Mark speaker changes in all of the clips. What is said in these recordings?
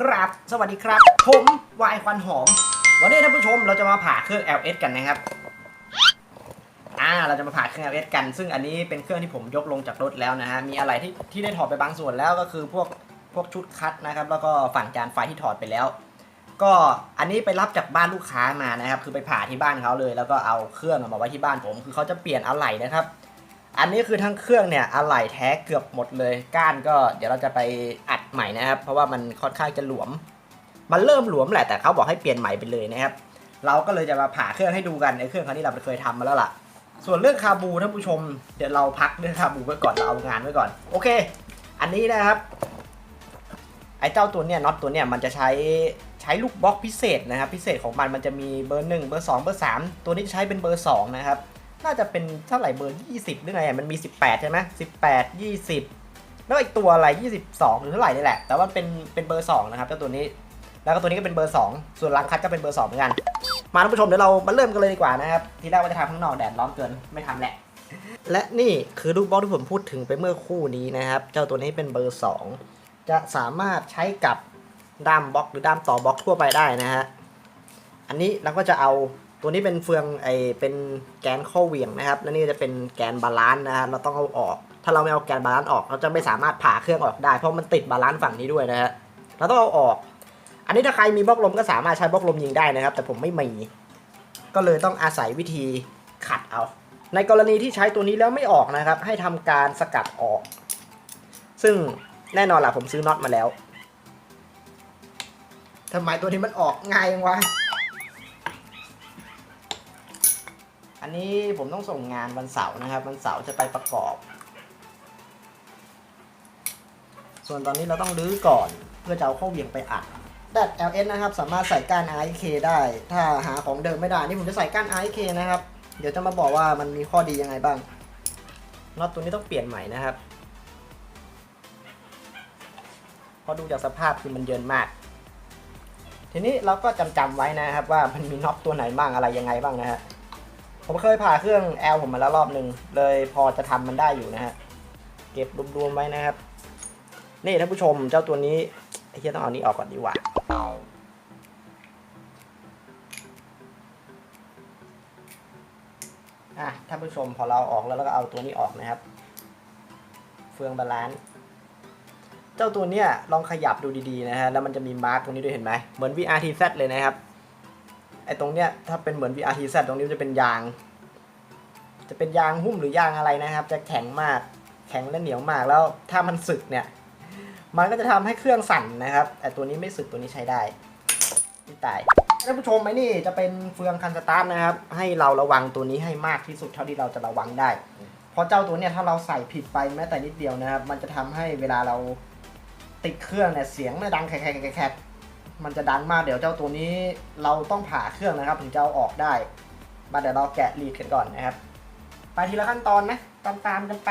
Speaker 1: กราบสวัสดีครับ ผมวายควันหอม วันนี้ท่านผู้ชมเราจะมาผ่าเครื่อง LS กันนะครับ อ่า เราจะมาผ่าเครื่อง LS กัน ซึ่งอันนี้เป็นเครื่องที่ผมยกลงจากรถแล้วนะฮะ มีอะไรที่ที่ได้ถอดไปบางส่วนแล้วก็คือพวกพวกชุดคัดนะครับ แล้วก็ฝั่งจานไฟที่ถอดไปแล้ว ก็อันนี้ไปรับจากบ้านลูกค้ามานะครับ คือไปผ่าที่บ้านเขาเลย แล้วก็เอาเครื่องมาไว้ที่บ้านผม คือเขาจะเปลี่ยนอะไหล่นะครับอันนี้คือทั้งเครื่องเนี่ยอะไหล่แท้เกือบหมดเลย ก้านก็เดี๋ยวเราจะไปอัด ใหม่นะครับ เพราะว่ามันค่อนข้างจะหลวม มันเริ่มหลวมแหละแต่เขาบอกให้เปลี่ยนใหม่ไปเลยนะครับ เราก็เลยจะมาผ่าเครื่องให้ดูกันไอ้เครื่องคันนี้เราเคยทำมาแล้วล่ะ ส่วนเรื่องคาบูท่านผู้ชมเดี๋ยวเราพักเรื่องคาบูไว้ก่อนเราเอางานไว้ก่อน โอเค อันนี้นะครับ ไอ้เจ้าตัวเนี่ยน็อตตัวเนี่ยมันจะใช้ใช้ลูกบล็อกพิเศษนะครับ พิเศษของมันมันจะมีเบอร์1เบอร์2เบอร์3ตัวนี้จะใช้เป็นเบอร์2นะครับน่าจะเป็นเท่าไหร่เบอร์ 20 หรือไง มันมี 18 ใช่ไหม18 20 แล้วอีกตัวอะไร 22 หรือเท่าไหร่นี่แหละ แต่ว่าเป็นเป็นเบอร์ 2 นะครับเจ้าตัวนี้ แล้วก็ตัวนี้ก็เป็นเบอร์ 2 ส่วนรังคัดก็เป็นเบอร์ 2 เหมือนกัน มาท่านผู้ชมเดี๋ยวเรามาเริ่มกันเลยดีกว่านะครับ ทีแรกว่าจะทำข้างนอกแดดร้อนเกินไม่ทำแหละ และนี่คือลูกบอลที่ผมพูดถึงไปเมื่อคู่นี้นะครับ เจ้าตัวนี้เป็นเบอร์ 2 จะสามารถใช้กับด้ามบล็อกหรือด้ามต่อบล็อกทั่วไปได้นะฮะ อันนี้เราก็จะเอาตัวนี้เป็นเฟืองไอเป็นแกนข้อเหวี่ยงนะครับ แล้วนี่จะเป็นแกนบาลานซ์นะฮะ เราต้องเอาออก ถ้าเราไม่เอาแกนบาลานซ์ออก เราจะไม่สามารถผ่าเครื่องออกได้ เพราะมันติดบาลานซ์ฝั่งนี้ด้วยนะฮะ เราต้องเอาออก อันนี้ถ้าใครมีบล็อกลมก็สามารถใช้บล็อกลมยิงได้นะครับ แต่ผมไม่มี ก็เลยต้องอาศัยวิธีขัดเอา ในกรณีที่ใช้ตัวนี้แล้วไม่ออกนะครับ ให้ทำการสกัดออก ซึ่งแน่นอนล่ะผมซื้อน็อตมาแล้วทำไมตัวนี้มันออกง่ายจังวะ อันนี้ผมต้องส่งงานวันเสาร์นะครับ วันเสาร์จะไปประกอบ ส่วนตอนนี้เราต้องรื้อก่อนเพื่อจะเอาเข้าเวียงไปอัดแดด LS นะครับ สามารถใส่ก้าน RK ได้ ถ้าหาของเดิมไม่ได้ นี่ผมจะใส่ก้าน RK นะครับ เดี๋ยวจะมาบอกว่ามันมีข้อดียังไงบ้างน็อตตัวนี้ต้องเปลี่ยนใหม่นะครับเพราะดูจากสภาพคือมันเยินมาก ทีนี้เราก็จำจำไว้นะครับว่ามันมีน็อตตัวไหนบ้างอะไรยังไงบ้างนะฮะ ผมเคยผ่าเครื่อง L ผมมาแล้วรอบหนึ่งเลยพอจะทำมันได้อยู่นะฮะ เก็บรวมๆไว้นะครับ นี่ท่านผู้ชมเจ้าตัวนี้ไอ้เหี้ยต้องเอานี้ออกก่อนดีกว่าอะท่านผู้ชมพอเราออกแล้วเราก็เอาตัวนี้ออกนะครับ เฟืองบาลานซ์เจ้าตัวเนี้ยลองขยับดูดีๆนะฮะแล้วมันจะมีมาร์กตรงนี้ด้วยเห็นไหมเหมือน VRTZ เลยนะครับไอ้ตรงเนี้ยถ้าเป็นเหมือน VRTZ ตรงนี้จะเป็นยาง จะเป็นยางหุ้มหรือยางอะไรนะครับ จะแข็งมากแข็งและเหนียวมากแล้วถ้ามันสึกเนี่ย มันก็จะทำให้เครื่องสั่นนะครับ แต่ตัวนี้ไม่สึกตัวนี้ใช้ได้ไม่ตายท่านผู้ชมไหมนี่จะเป็นเฟืองคันสตาร์ทนะครับ ให้เราระวังตัวนี้ให้มากที่สุดเท่าที่เราจะระวังได้ เพราะเจ้าตัวเนี้ยถ้าเราใส่ผิดไปแม้แต่นิดเดียวนะครับ มันจะทำให้เวลาเราติดเครื่องเนี่ยเสียงมันดังแคกๆๆมันจะดังมากเดี๋ยวเจ้าตัวนี้เราต้องผ่าเครื่องนะครับ ถึงจะเอาออกได้ มาเดี๋ยวเราแกะรีดกันก่อนนะครับ ไปทีละขั้นตอนนะตามๆกันไป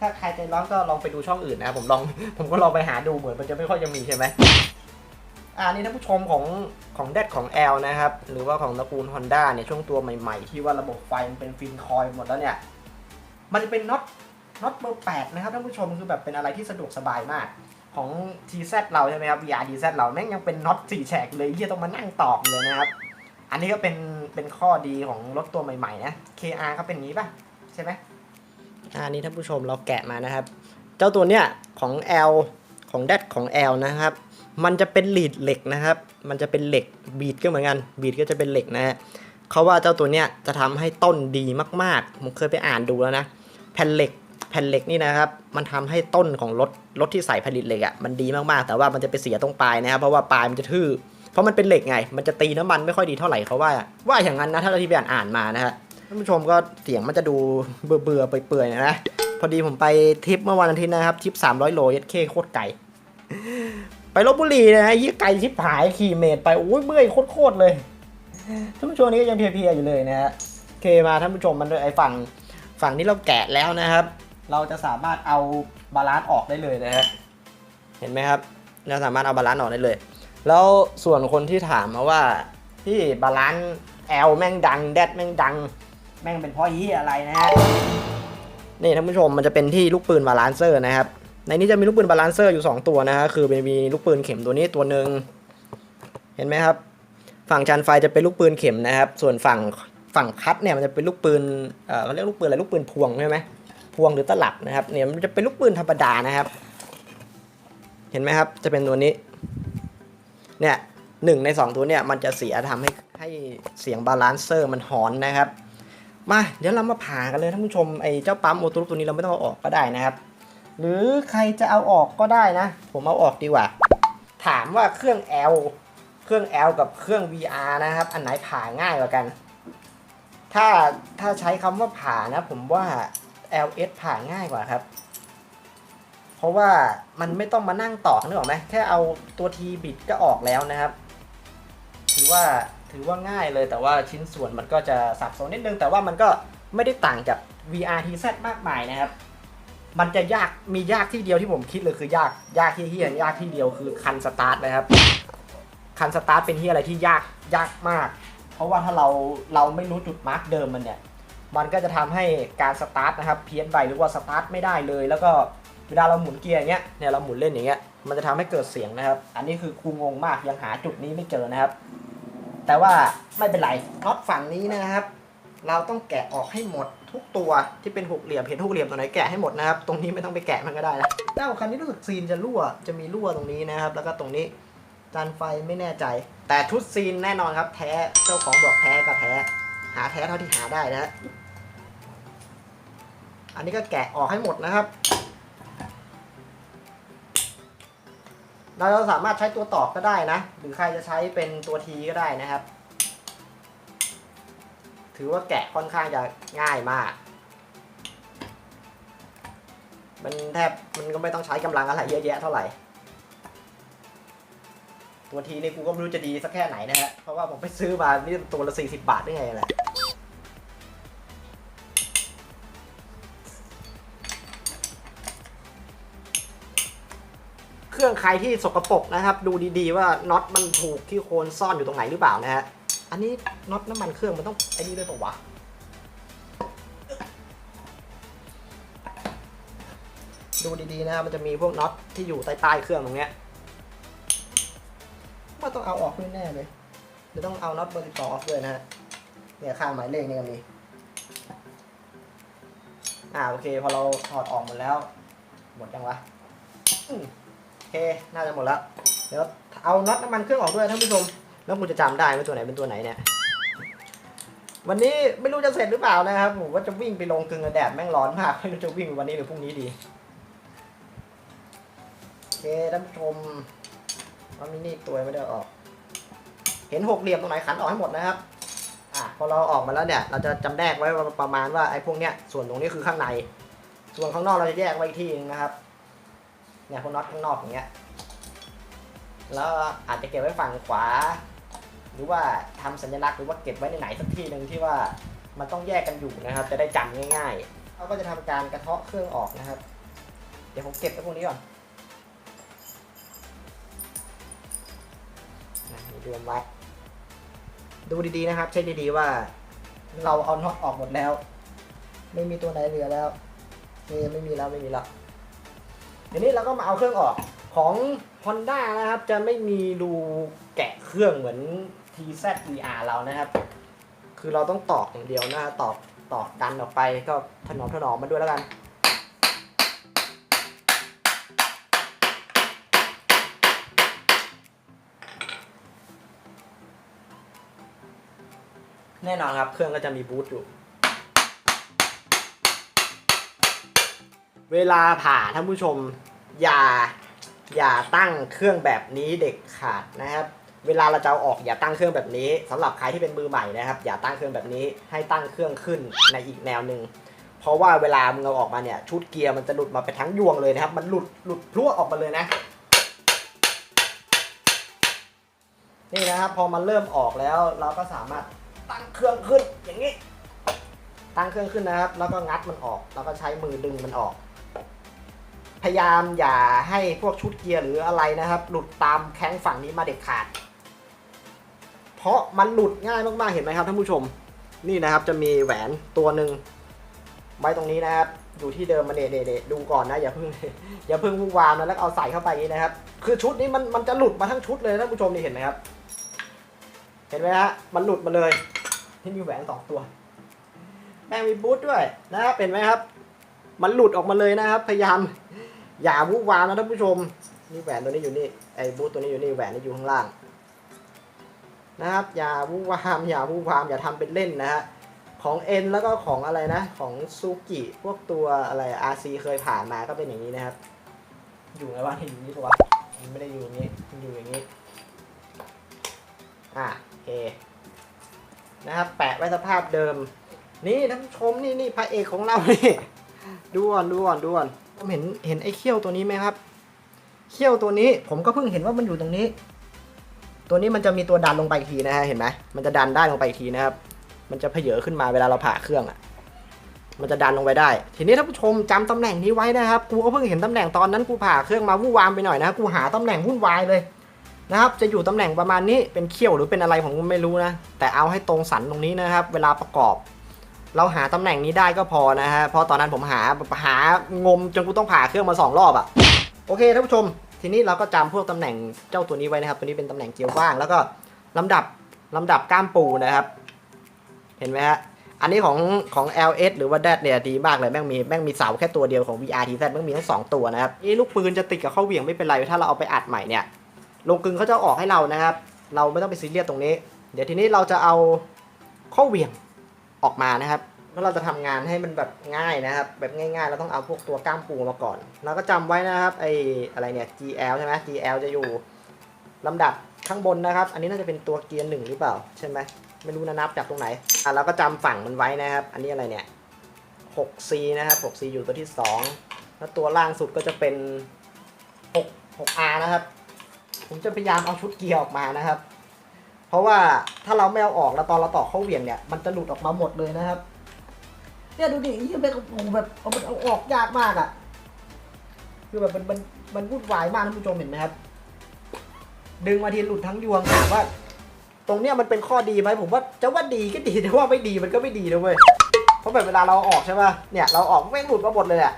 Speaker 1: ถ้าใครใจร้อนก็ลองไปดูช่องอื่นนะครับผมลองผมก็ลองไปหาดูเหมือนมันจะไม่ค่อยจะมีใช่ไหมอ่านี่ท่านผู้ชมของของแดดของ L นะครับ หรือว่าของตระกูล Honda เนี่ยช่วงตัวใหม่ๆ ที่ว่าระบบไฟมันเป็นฟินคอยหมดแล้วเนี่ย มันจะเป็นน็อตน็อตเบอร์แปดนะครับท่านผู้ชมคือแบบเป็นอะไรที่สะดวกสบายมาก ของ TZ เราใช่ไหมครับ VR TZ เราแม่งยังเป็นน็อตสี่แฉกเลยที่ต้องมานั่งตอกเลยนะครับ อันนี้ก็เป็นเป็นข้อดีของรถตัวใหม่ๆนะ KR เขาเป็นอย่างนี้ป่ะใช่ไหม อันนี้ท่านผู้ชมเราแกะมานะครับ เจ้าตัวเนี้ยของ L ของ d ดดของ L นะครับ มันจะเป็นหลีดเหล็กนะครับ มันจะเป็นเหล็กบีดก็เหมือนกันบีดก็จะเป็นเหล็กนะฮะเขาว่าเจ้าตัวเนี้ยจะทำให้ต้นดีมากๆ ผมเคยไปอ่านดูแล้วนะ แผ่นเหล็กแผ่นเหล็กนี่นะครับ มันทำให้ต้นของรถรถที่ใส่ผลิตเหล็กอะ่ะมันดีมากๆ แต่ว่ามันจะไปเสียตรงปลายนะครับเพราะว่าปลายมันจะทื่อเพราะมันเป็นเหล็กไง มันจะตีน้ำมันไม่ค่อยดีเท่าไหร่เขาว่าว่าอย่างนั้นนะถ้าเราที่ไปอ่านอ่านมานะฮะ ท่านผู้ชมก็เสียงมันจะดูเบื่อเบื่อๆเปื่อยๆนะ พอดีผมไปทริปเมื่อวันอาทิตย์นะครับทริป300 โลเยสเคโคตรไกลไปลบบุรีนะฮะยี่ไกลชิบหายขี่เมตรไปโอ้ยเมื่อยโคตรๆเลย ท่านผู้ชมนี้ก็ยังเพลียๆอยู่เลยนะฮะโอเคมาท่านผู้ชมมันด้วยไอ้ฝั่งฝั่งที่เราแกะแล้วนะครับ เราจะสามารถเอาบาลานซ์ออกได้เลยนะฮะเห็นไหมครับเราสามารถเอาบาลานซ์ออกได้เลย แล้วส่วนคนที่ถามมาว่าที่บาลานซ์แอลแม่งดังแดดแม่งดัง แม่งเป็นเพราะยี่อะไรนะฮะนี่ท่านผู้ชมมันจะเป็นที่ลูกปืนบาลานเซอร์นะครับ ในนี้จะมีลูกปืนบาลานเซอร์อยู่ 2 ตัวนะฮะคือมีลูกปืนเข็มตัวนี้ตัวหนึ่งเห็นไหมครับ ฝั่งจานไฟจะเป็นลูกปืนเข็มนะครับ ส่วนฝั่งฝั่งคัดเนี่ยมันจะเป็นลูกปืนเออเขาเรียกลูกปืนอะไรลูกปืนพวงใช่ไหมพวงหรือตลับนะครับเนี่ยมันจะเป็นลูกปืนธรรมดานะครับ เห็นไหมครับจะเป็นตัวนี้ เนี่ยหนึ่งในสองตัวเนี่ยมันจะเสียทำให้ให้เสียงบาลานเซอร์มันหอนนะครับ มาเดี๋ยวเรามาผ่ากันเลยท่านผู้ชมไอ้เจ้าปั๊มโอตูรุตัวนี้เราไม่ต้องเอาออกก็ได้นะครับ หรือใครจะเอาออกก็ได้นะ ผมเอาออกดีกว่า ถามว่าเครื่อง L เครื่อง L กับเครื่อง VR นะครับ อันไหนผ่าง่ายกว่ากัน ถ้าถ้าใช้คำว่าผ่านะ ผมว่า LS ผ่าง่ายกว่าครับ เพราะว่ามันไม่ต้องมานั่งตอกนึกออกไหมแค่เอาตัวทีบิดก็ออกแล้วนะครับ ถือว่า ถือว่าง่ายเลยแต่ว่าชิ้นส่วนมันก็จะสับสนนิดนึง แต่ว่ามันก็ไม่ได้ต่างจาก VRTZ มากมายนะครับ มันจะยากมียากที่เดียวที่ผมคิดเลยคือยากยากที่เฮียยากที่เดียวคือคันสตาร์ทนะครับคันสตาร์ทเป็นที่อะไรที่ยากยากมาก เพราะว่าถ้าเราเราไม่รู้จุดมาร์กเดิมมันเนี่ย มันก็จะทำให้การสตาร์ทนะครับเพี้ยนไปหรือว่าสตาร์ทไม่ได้เลย แล้วก็เวลาเราหมุนเกียร์อย่างเงี้ยเนี่ยเราหมุนเล่นอย่างเงี้ยมันจะทำให้เกิดเสียงนะครับ อันนี้คือครูงงมากยังหาจุดนี้ไม่เจอนะครับ แต่ว่าไม่เป็นไรน็อตฝั่งนี้นะครับ เราต้องแกะออกให้หมดทุกตัวที่เป็นหกเหลี่ยมเห็นหกเหลี่ยมตัวไหนแกะให้หมดนะครับ ตรงนี้ไม่ต้องไปแกะมันก็ได้นะเจ้าคันนี้รู้สึกซีนจะรั่วจะมีรั่วตรงนี้นะครับ แล้วก็ตรงนี้จานไฟไม่แน่ใจ แต่ชุดซีนแน่นอนครับ แท้เจ้าของบอกแท้ก็แท้ หาแท้เท่าที่หาได้นะฮะอันนี้ก็แกะออกให้หมดนะครับ เราสามารถใช้ตัวตอกก็ได้นะ หรือใครจะใช้เป็นตัวทีก็ได้นะครับ ถือว่าแกะค่อนข้างจะง่ายมาก มันแทบมันก็ไม่ต้องใช้กำลังอะไรเยอะแยะเท่าไหร่ ตัวทีนี่กูก็ไม่รู้จะดีสักแค่ไหนนะฮะ เพราะว่าผมไปซื้อมานี่ตัวละ40 บาทได้ไงแหละ รื่องใครที่สกปรกนะครับ ดูดีๆว่าน็อตมันถูกที่โคนซ่อนอยู่ตรงไหนหรือเปล่านะฮะอันนี้น็อตน้ำมันเครื่องมันต้องไอ้นี่ด้วยปล่าวะดูดีๆนะครับมันจะมีพวกน็อตที่อยู่ใต้ๆเครื่องตรงเนี้ยว่าต้องเอาออกแน่เลยเดี๋ยวต้องเอาน็อตเบอร์สิบสองออกด้วยนะฮะเนี่ยข้างหมายเลขนี่ก็มีอ่าโอเคพอเราถอดออกหมดแล้ว หมดยังวะ เค น่าจะหมดแล้วเดี๋ยวเอาน็อตน้ำมันเครื่องออกด้วยท่านผู้ชม แล้วคุณจะจำได้ว่าตัวไหนเป็นตัวไหนเนี่ย วันนี้ไม่รู้จะเสร็จหรือเปล่านะครับ ผมว่าจะวิ่งไปลงกึ่งกับแดดแม่งร้อนมากไม่รู้จะวิ่งวันนี้หรือพรุ่งนี้ดี โอเคท่านผู้ชมว่ามินี่ตัวไม่ได้ออก เห็นหกเหลี่ยมตรงไหนขันออกให้หมดนะครับอะพอเราออกมาแล้วเนี่ย เราจะจำแนกไว้ว่าประมาณว่าไอ้พวกเนี้ยส่วนตรงนี้คือข้างใน ส่วนข้างนอกเราจะแยกไว้อีกที่นึงนะครับ เนี่ยพวกน็อตข้างนอกอย่างเงี้ยแล้วอาจจะเก็บไว้ฝั่งขวา หรือว่าทำสัญลักษณ์หรือว่าเก็บไว้ในไหนสักที่หนึ่งที่ว่ามันต้องแยกกันอยู่นะครับ จะได้จำง่ายๆเราก็จะทำการกระเทาะเครื่องออกนะครับ เดี๋ยวผมเก็บไว้พวกนี้ก่อนนะนี่รวมไว้ดูดีๆนะครับใช้ดีๆว่า เราเอาน็อตออกหมดแล้ว ไม่มีตัวไหนเหลือแล้วนี่ไม่มีแล้วไม่มีแล้ว เดี๋ยวนี้เราก็มาเอาเครื่องออกของ Honda นะครับ จะไม่มีรูแกะเครื่องเหมือน TZ VR เรานะครับ คือเราต้องตอกอย่างเดียวนะตอกตอกดันออกไปก็ถนอมถนอมมาด้วยแล้วกันแน่นอนครับ เครื่องก็จะมีบูทอยู่ เวลาผ่าท่านผู้ชมอย่าอย่าตั้งเครื่องแบบนี้เด็กขาดนะครับ เวลาเราจะเอาออกอย่าตั้งเครื่องแบบนี้สำหรับใครที่เป็นมือใหม่นะครับ อย่าตั้งเครื่องแบบนี้ให้ตั้งเครื่องขึ้นในอีกแนวหนึ่งเพราะว่าเวลามึงเอาออกมาเนี่ยชุดเกียร์มันจะหลุดมาเป็นทั้งยวงเลยนะครับ มันหลุดหลุดพรวออกมาเลยนะ นี่นะครับพอมันเริ่มออกแล้วเราก็สามารถตั้งเครื่องขึ้นอย่างนี้ ตั้งเครื่องขึ้นนะครับ แล้วก็งัดมันออก แล้วก็ใช้มือดึงมันออก พยายามอย่าให้พวกชุดเกียร์หรืออะไรนะครับ หลุดตามแข้งฝั่งนี้มาเด็ดขาด เพราะมันหลุดง่ายมากๆเห็นไหมครับท่านผู้ชม นี่นะครับจะมีแหวนตัวหนึ่งไว้ตรงนี้นะครับ อยู่ที่เดิมมาเด็ดๆดูก่อนนะอย่าเพิ่งอย่าเพิ่งวุ่นวามนะแล้วก็เอาใส่เข้าไปนี้นะครับ คือชุดนี้มันมันจะหลุดมาทั้งชุดเลยท่านผู้ชมนี่เห็นไหมครับ เห็นไหมฮะมันหลุดมาเลยที่มีแหวนสองตัวแม่งมีบูทด้วยนะครับเห็นไหมครับ มันหลุดออกมาเลยนะครับ พยายาม อย่าวุ่นวามนะท่านผู้ชม นี่แหวนตัวนี้อยู่นี่ ไอ้บูทตัวนี้อยู่นี่ แหวนนี่อยู่ข้างล่าง นะครับ อย่าวุ่นวาม อย่าวุ่นวาม อย่าทำเป็นเล่นนะฮะ ของเอ็นแล้วก็ของอะไรนะ ของซูกิพวกตัวอะไรอาซีเคยผ่านมาก็เป็นอย่างนี้นะครับ อยู่ไงวะเห็นอยู่นี้ปะวะมันไม่ได้อยู่อย่างนี้มันอยู่อย่างนี้ อะโอเค นะครับ แปะไว้สภาพเดิม นี่ท่านผู้ชมนี่นี่พระเอกของเรานี่ดูก่อนดูก่อนดูก่อน ผมเห็นเห็นไอ้เขี้ยวตัวนี้ไหมครับ เขี้ยวตัวนี้ผมก็เพิ่งเห็นว่ามันอยู่ตรงนี้ ตัวนี้มันจะมีตัวดันลงไปอีกทีนะฮะเห็นไหมมันจะดันได้ลงไปอีกทีนะครับ มันจะเพเยอขึ้นมาเวลาเราผ่าเครื่องอะมันจะดันลงไปได้ ทีนี้ท่านผู้ชมจำตำแหน่งนี้ไว้นะครับ กูก็เพิ่งเห็นตำแหน่งตอนนั้นกูผ่าเครื่องมาวุ่นวามไปหน่อยนะ กูหาตำแหน่งวุ่นวายเลยนะครับ จะอยู่ตำแหน่งประมาณนี้ เป็นเขี้ยวหรือเป็นอะไรผมก็ไม่รู้นะ แต่เอาให้ตรงสันตรงนี้นะครับ เวลาประกอบ เราหาตำแหน่งนี้ได้ก็พอนะฮะเพราะตอนนั้นผมหาหางมจนกูต้องผ่าเครื่องมาสองรอบอะโอเคท่านผู้ชม ทีนี้เราก็จำพวกตำแหน่งเจ้าตัวนี้ไว้นะครับ ตัวนี้เป็นตำแหน่งเกียวว่าง แล้วก็ลำดับลำดับก้ามปูนะครับ เห็นไหมฮะอันนี้ของของ LS หรือว่า d ดเนี่ยดีมากเลยแม่งมีแม่งมีเสาแค่ตัวเดียวของ VRTZ แม่งมีทั้งสองตัวนะครับนี่ลูกปืนจะติดกับข้าเหวี่ยงไม่เป็นไรถ้าเราเอาไปอัดใหม่เนี่ยลงกึงเขาจะออกให้เรานะครับ เราไม่ต้องไปซีเรียสตรงนี้ เดี๋ยวทีนี้เราจะเอาข้าเหวี่ยง ออกมานะครับแล้วเราจะทำงานให้มันแบบง่ายนะครับ แบบง่ายๆ เราต้องเอาพวกตัวก้ามปูมาก่อน เราก็จำไว้นะครับไออะไรเนี่ย GL ใช่ไหม GL จะอยู่ลำดับข้างบนนะครับ อันนี้น่าจะเป็นตัวเกียร์หนึ่งหรือเปล่าใช่ไหมไม่รู้นะนับจากตรงไหนอะเราก็จำฝั่งมันไว้นะครับ อันนี้อะไรเนี่ย 6C นะครับ 6C อยู่ตัวที่ 2 แล้วตัวล่างสุดก็จะเป็น 6 6R นะครับ ผมจะพยายามเอาชุดเกียร์ออกมานะครับ เพราะว่าถ้าเราไม่เอาออกแล้วตอนเราต่อเข้าเหวี่ยงเนี่ยมันจะหลุดออกมาหมดเลยนะครับ เนี่ยดูดิยี่เป็นโอ้แบบเอามันเอาออกยากมากอะ่ะ คือแบบมันมันมันวุ่นวายมากท่านผู้ชมเห็นไหมครับ ดึงมาทีหลุดทั้งยวงถามว่า ตรงเนี้ยมันเป็นข้อดีไหมผมว่าจะว่าดีก็ดีแต่ว่าไม่ดีมันก็ไม่ดีนะเว้ยเพราะแบบเวลาเราออกใช่ป่ะเนี่ยเราออกแม่งหลุดมาหมดเลยอะ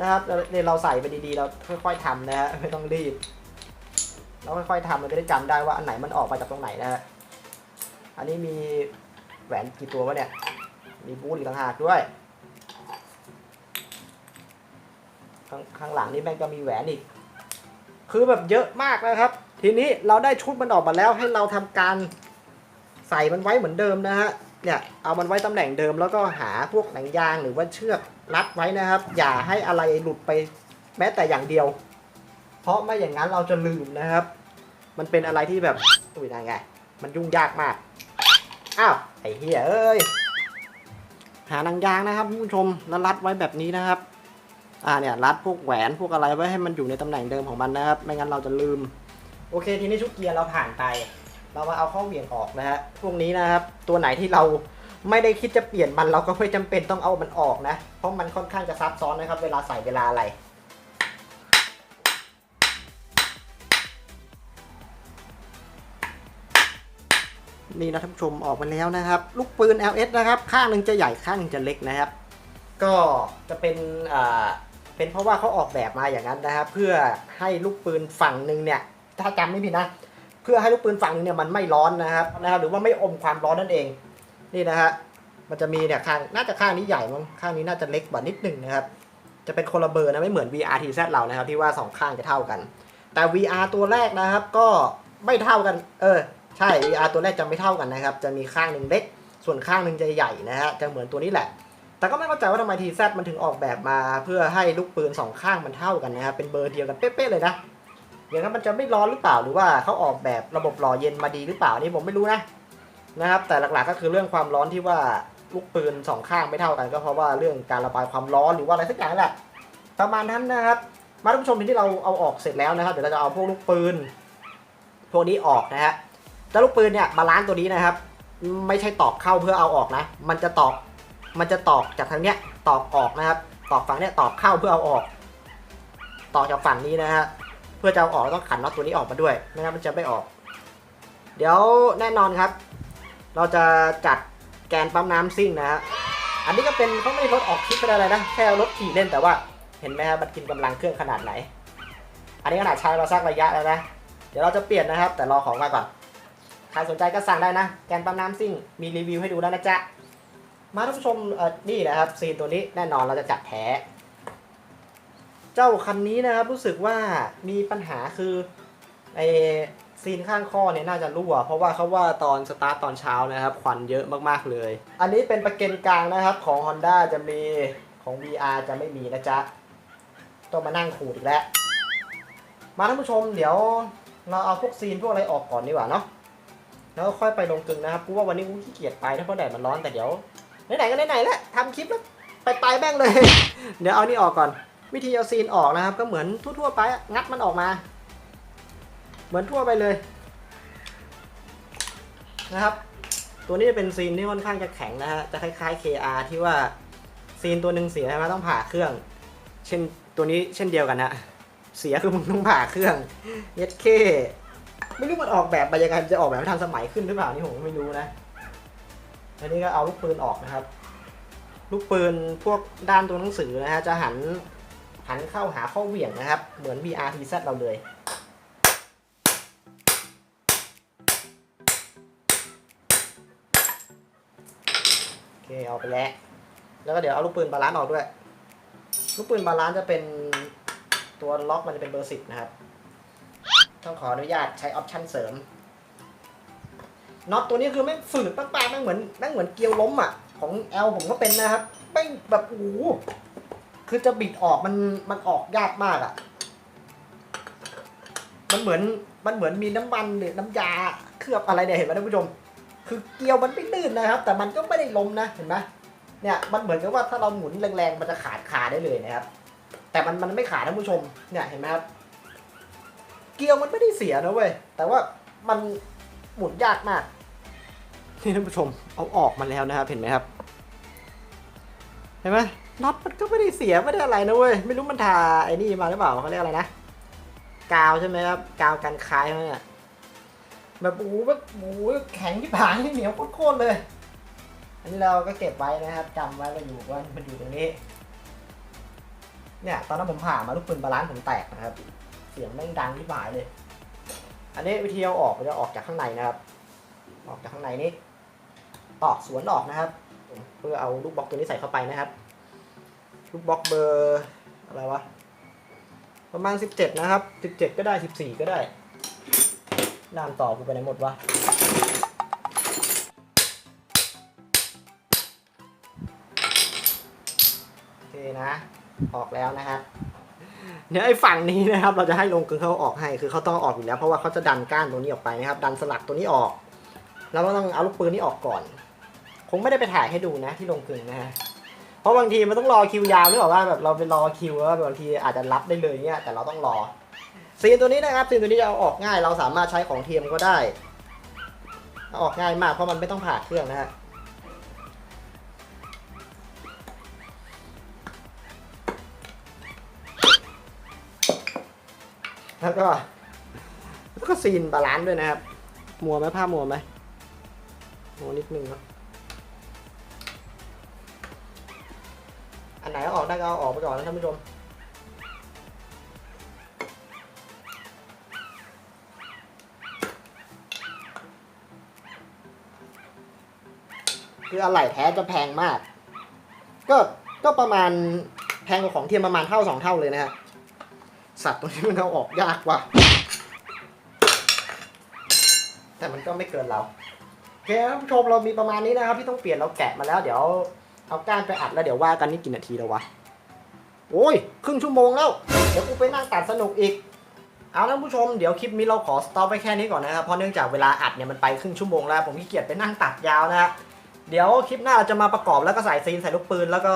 Speaker 1: นะครับเนี่ยเราใส่ไปดีๆ เราค่อยๆทำนะฮะไม่ต้องรีบ เราค่อยๆทำเราจะได้จำได้ว่าอันไหนมันออกมาจากตรงไหนนะฮะอันนี้มีแหวนกี่ตัววะเนี่ย มีบูทอีกต่างหากด้วยข้างข้างหลังนี่แม่งก็มีแหวนอีก คือแบบเยอะมากนะครับ ทีนี้เราได้ชุดมันออกมาแล้วให้เราทำการใส่มันไว้เหมือนเดิมนะฮะ เนี่ยเอามันไว้ตำแหน่งเดิมแล้วก็หาพวกหนังยางหรือว่าเชือกรัดไว้นะครับ อย่าให้อะไรหลุดไปแม้แต่อย่างเดียว เพราะไม่อย่างนั้นเราจะลืมนะครับ มันเป็นอะไรที่แบบอุ้ยยังไง มันยุ่งยากมาก อ้าว ไอ้เหี้ยเอ้ย หาหนังยางนะครับคุณผู้ชมแล้วรัดไว้แบบนี้นะครับ อ่าเนี่ยรัดพวกแหวนพวกอะไรไว้ให้มันอยู่ในตำแหน่งเดิมของมันนะครับ ไม่งั้นเราจะลืม โอเคทีนี้ชุดเกียร์เราผ่านไป เรามาเอาข้าเหวี่ยงออกนะฮะ พวกนี้นะครับ ตัวไหนที่เราไม่ได้คิดจะเปลี่ยนมันเราก็ไม่จำเป็นต้องเอามันออกนะ เพราะมันค่อนข้างจะซับซ้อนนะครับ เวลาใส่เวลาอะไร นี่นะท่านผู้ชมออกมาแล้วนะครับ ลูกปืน LS นะครับ ข้างหนึ่งจะใหญ่ข้างหนึ่งจะเล็กนะครับ ก็จะเป็นอ่าเป็นเพราะว่าเขาออกแบบมาอย่างนั้นนะครับ เพื่อให้ลูกปืนฝั่งหนึ่งเนี่ยถ้าจำไม่ผิดนะ เพื่อให้ลูกปืนฝั่งหนึงเนี่ยมันไม่ร้อนนะครับนะครับหรือว่าไม่อมความร้อนนั่นเอง นี่นะฮะมันจะมีเนี่ยข้างน่าจะข้างนี้ใหญ่มั้งข้างนี้น่าจะเล็กกว่านิดหนึ่งนะครับ จะเป็นคนละเบอร์นะไม่เหมือน VRTZ เรานะครับที่ว่าสองข้างจะเท่ากัน แต่ VR ตัวแรกนะครับก็ไม่เท่ากัน เออ ใช่ VR ตัวแรกจะไม่เท่ากันนะครับ จะมีข้างหนึ่งเล็ก ส่วนข้างหนึ่งจะใหญ่นะฮะ จะเหมือนตัวนี้แหละ แต่ก็ไม่เข้าใจว่าทำไม TZ มันถึงออกแบบมา เพื่อให้ลูกปืนสองข้างมันเท่ากันนะครับ เป็นเบอร์เดียวกันเป๊ะๆเลยนะ อย่างนั้นมันจะไม่ร้อนหรือเปล่า หรือว่าเขาออกแบบระบบหล่อเย็นมาดีหรือเปล่านี่ผมไม่รู้นะ นะครับ แต่หลักๆก็คือเรื่องความร้อนที่ว่าลูกปืนสองข้างไม่เท่ากัน ก็เพราะว่าเรื่องการระบายความร้อนหรือว่าอะไรสักอย่างแหละ ประมาณนั้นนะครับ มาท่านผู้ชมทีที่เราเอาออกเสร็จแล้วนะครับ เดี๋ยวเราจะเอาพวกลูกปืน พวกนี้ออกนะฮะ แต่ลูกปืนเนี่ยบาลานซ์ตัวนี้นะครับ ไม่ใช่ตอกเข้าเพื่อเอาออกนะ มันจะตอกมันจะตอกจากทางเนี้ยตอกออกนะครับ ตอกฝั่งเนี้ยตอกเข้าเพื่อเอาออก ตอกจากฝั่งนี้นะฮะเพื่อจะเอาออกเราต้องขันน็อตตัวนี้ออกมาด้วยไม่งั้นมันจะไม่ออก เดี๋ยวแน่นอนครับ เราจะจัดแกนปั๊มน้ำซิ่งนะฮะอันนี้ก็เป็นเขาไม่ได้รถออกคลิปอะไรนะแค่รถขี่เล่นแต่ว่าเห็นไหมครับมันกินกำลังเครื่องขนาดไหน อันนี้ขนาดใช้มาสักระยะแล้วนะ เดี๋ยวเราจะเปลี่ยนนะครับ แต่รอของมาก่อน ใครสนใจก็สั่งได้นะ แกนปั๊มน้ำซิ่ง มีรีวิวให้ดูแล้วนะจ๊ะ มาท่านผู้ชมเออนี่นะครับซีนตัวนี้แน่นอนเราจะจัดแท้ เจ้าคันนี้นะครับรู้สึกว่ามีปัญหาคือไอซีนข้างข้อเนี่ยน่าจะรั่ว เพราะว่าเขาว่าตอนสตาร์ตตอนเช้านะครับ ควันเยอะมากๆเลย อันนี้เป็นประเกันกลางนะครับของ Honda จะมีของ VR จะไม่มีนะจ๊ะ ต้องมานั่งขูดอีกแล้ว มาท่านผู้ชมเดี๋ยวเราเอาพวกซีนพวกอะไรออกก่อนดีกว่าเนาะ แล้วค่อยไปลงกลึงนะครับกูว่าวันนี้กูขี้เกียจไปนะเพราะแดดมันร้อนแต่เดี๋ยวไหนๆก็ไหนๆแล้วทำคลิปแล้วไปไปแม่งเลย เดี๋ยวเอานี่ออกก่อน วิธีเอาซีนออกนะครับ ก็เหมือนทั่วๆไปงัดมันออกมา เหมือนทั่วไปเลย นะครับ ตัวนี้จะเป็นซีนที่ค่อนข้างจะแข็งนะฮะจะคล้ายๆ KR ที่ว่าซีนตัวหนึ่งเสียใช่ไหมต้องผ่าเครื่อง เช่นตัวนี้เช่นเดียวกันนะเสียคือมึงต้องผ่าเครื่องเย็ดเค ไม่รู้มันออกแบบไปยังไงจะออกแบบให้ทันสมัยขึ้นหรือเปล่านี่ผมไม่รู้นะ อันนี้ก็เอาลูกปืนออกนะครับ ลูกปืนพวกด้านตัวหนังสือนะฮะจะหันหันเข้าหาข้อเหวี่ยงนะครับ เหมือน VRTZ เราเลยโอเคเอาไปแล้ว แล้วก็เดี๋ยวเอาลูกปืนบาลานซ์ออกด้วย ลูกปืนบาลานซ์จะเป็นตัวล็อกมันจะเป็นเบอร์สิบนะครับ ต้องขออนุญาตใช้ออปชั่นเสริมน็อตตัวนี้คือแม่งฝืดมาๆแม่งเหมือนแม่งเหมือนเกลียวล้มอะ ของ L ผมก็เป็นนะครับแม่งแบบโอ้โหคือจะบิดออกมันมันออกยากมากอะ มันเหมือนมันเหมือนมีน้ำมันหรือน้ำยาเคลือบอะไรเนี่ยเห็นไหมท่านผู้ชม คือเกลียวมันไม่ลื่นนะครับ แต่มันก็ไม่ได้ล้มนะเห็นไหมเนี่ยมันเหมือนกับว่าถ้าเราหมุนแรงๆมันจะขาดขาได้เลยนะครับ แต่มันมันไม่ขาดท่านผู้ชมเนี่ยเห็นไหมครับ เกลียวมันไม่ได้เสียนะเว้ย แต่ว่ามันหมุนยากมาก นี่ท่านผู้ชมเอาออกมาแล้วนะครับ เห็นไหมครับ เห็นไหมน็อตมันก็ไม่ได้เสียไม่ได้อะไรนะเว้ย ไม่รู้มันทาไอ้นี่มาหรือเปล่าเขาเรียกอะไรนะ กาวใช่ไหมครับ กาวกันคายเขาเนี่ยแบบโอ้โหแบบโอ้โหแข็งที่ผางที่เหนียวโคตรเลย อันนี้เราก็เก็บไว้นะครับจำไว้ว่าอยู่ว่ามันอยู่ตรงนี้ เนี่ย ตอนนั้นผมผ่ามาลูกปืนบาลานซ์ผมแตกนะครับ สียงแม่งดังที่หายเลย อันนี้วิธีเอาออกจะออกจากข้างในนะครับ ออกจากข้างในนี้ ตอกสวนออกนะครับ เพื่อเอาลูกบล็อกตัวนี้ใส่เข้าไปนะครับ ลูกบล็อกเบอร์อะไรวะ ประมาณ 17 นะครับ 17 ก็ได้ 14 ก็ได้นามต่อกูไปไหนหมดวะโอเคนะ ออกแล้วนะครับ เดี๋ยไอ้ฝั่งนี้นะครับเราจะให้ลงกึ่งเขาออกให้คือเขาต้องออกอยู่แล้วเพราะว่าเขาจะดันก้านตัวนี้ออกไปนะครับดันสลักตัวนี้ออก แล้วก็ต้องเอาลูกปืนนี้ออกก่อน คงไม่ได้ไปถ่ายให้ดูนะที่ลงกึ่งนะฮะเพราะบางทีมันต้องรอคิวยาวหรือเปล่าว่าแบบเราไปรอคิวแล้วบางทีอาจจะรับได้เลยเนี่ยแต่เราต้องรอซีนตัวนี้นะครับซีนตัวนี้จะเอาออกง่ายเราสามารถใช้ของเทียมก็ได้ออกง่ายมากเพราะมันไม่ต้องผ่าเครื่องนะฮะ แล้วก็ แล้วก็ซีนบาลานซ์ด้วยนะครับ มัวไหมภามัวไหมมัวนิดนึงครับอันไหนเอาออกได้ก็เอาออกไปก่อนนะท่านผู้ชมคืออะไหล่แท้จะแพงมาก ก็ก็ประมาณแพงกว่าของเทียมประมาณเท่าสองเท่าเลยนะฮะ สัตว์ตัวนี้มันเอาออกยากว่ะ แต่มันก็ไม่เกินเราโอเคท่านผู้ชมเรามีประมาณนี้นะครับ ที่ต้องเปลี่ยนเราแกะมาแล้ว เดี๋ยวเอาก้านไปอัดแล้วเดี๋ยวว่ากันนี่กี่นาทีแล้ววะ โอ้ย ครึ่งชั่วโมงแล้ว เดี๋ยวกูไปนั่งตัดสนุกอีก เอาท่านผู้ชมเดี๋ยวคลิปนี้เราขอสต็อปไปแค่นี้ก่อนนะครับ เพราะเนื่องจากเวลาอัดเนี่ยมันไปครึ่งชั่วโมงแล้ว ผมขี้เกียจไปนั่งตัดยาวนะฮะ เดี๋ยวคลิปหน้าเราจะมาประกอบแล้วก็ใส่ซีนใส่ลูกปืนแล้วก็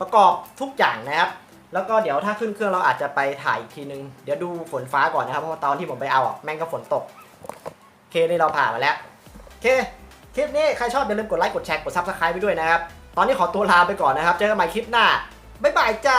Speaker 1: ประกอบทุกอย่างนะครับ แล้วก็เดี๋ยวถ้าขึ้นเครื่องเราอาจจะไปถ่ายอีกทีนึง เดี๋ยวดูฝนฟ้าก่อนนะครับ เพราะว่าตอนที่ผมไปเอาอะแม่งก็ฝนตกโอเคนี่เราผ่านมาแล้วโอเคคลิปนี้ใครชอบอย่าลืมกดไลค์กดแชร์กดซับสไครต์ไปด้วยนะครับ ตอนนี้ขอตัวลาไปก่อนนะครับ เจอกันใหม่คลิปหน้าบ๊ายบายจ้า